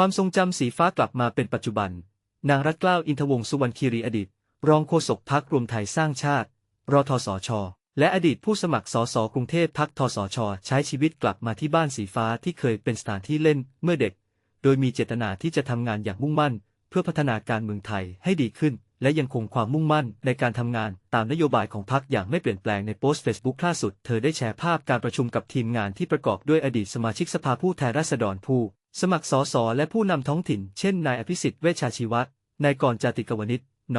ความทรงจำสีฟ้ากลับมาเป็นปัจจุบัน นางรัตเกล้าอินทวงศ์สุวรรณคีรีอดีต รองโฆษกพักรวมไทยสร้างชาติ รทสช และอดีตผู้สมัครสสกรุงเทพพักทสช ใช้ชีวิตกลับมาที่บ้านสีฟ้าที่เคยเป็นสถานที่เล่นเมื่อเด็ก โดยมีเจตนาที่จะทำงานอย่างมุ่งมั่น เพื่อพัฒนาการเมืองไทยให้ดีขึ้น และยังคงความมุ่งมั่นในการทำงานตามนโยบายของพรรคอย่างไม่เปลี่ยนแปลงในโพสต์เฟซบุ๊กล่าสุด เธอได้แชร์ภาพการประชุมกับทีมงานที่ประกอบด้วยอดีตสมาชิกสภาผู้แทนราษฎรผู้ สมัครสสและผู้นำท้องถิ่น เช่น นายอภิสิทธิ์เวชชาชีวะ นายกรจาติกวนิชน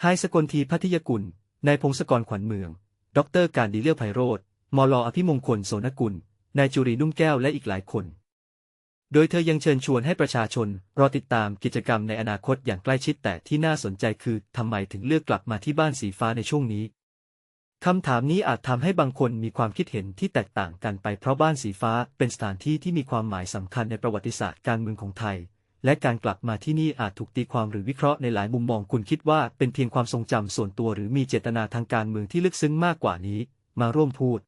ไฮสกลทีพัทยกุล นายพงศกรขวัญเมือง ดรการดีเลียวไพโรธมลอภิมงคลโสนกุล นายจุรีนุ่มแก้วและอีกหลายคน โดยเธอยังเชิญชวนให้ประชาชน รอติดตามกิจกรรมในอนาคตอย่างใกล้ชิดแต่ที่น่าสนใจคือทำไมถึงเลือกกลับมาที่บ้านสีฟ้าในช่วงนี้ คำถามนี้อาจทำให้บางคนมีความคิดเห็นที่แตกต่างกันไปเพราะบ้านสีฟ้าเป็นสถานที่ที่มีความหมายสำคัญในประวัติศาสตร์การเมืองของไทย และการกลับมาที่นี่อาจถูกตีความหรือวิเคราะห์ในหลายมุมมองคุณคิดว่าเป็นเพียงความทรงจำส่วนตัวหรือมีเจตนาทางการเมืองที่ลึกซึ้งมากกว่านี้ มาร่วมพูด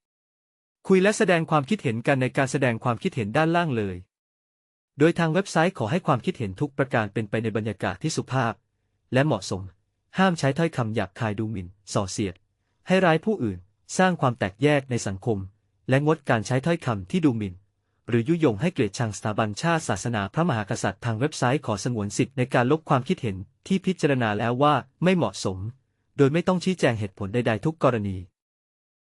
คุยและแสดงความคิดเห็นกันในการแสดงความคิดเห็นด้านล่างเลย โดยทางเว็บไซต์ขอให้ความคิดเห็นทุกประการเป็นไปในบรรยากาศที่สุภาพ และเหมาะสม ห้ามใช้ถ้อยคำหยาบคายดูหมิ่นส่อเสียด ให้ร้ายผู้อื่น สร้างความแตกแยกในสังคม และงดการใช้ถ้อยคำที่ดูหมิ่น หรือยุยงให้เกลียดชังสถาบันชาติศาสนาพระมหากษัตริย์ทางเว็บไซต์ขอสงวนสิทธิ์ในการลบความคิดเห็นที่พิจารณาแล้วว่าไม่เหมาะสม โดยไม่ต้องชี้แจงเหตุผลใดๆทุกกรณี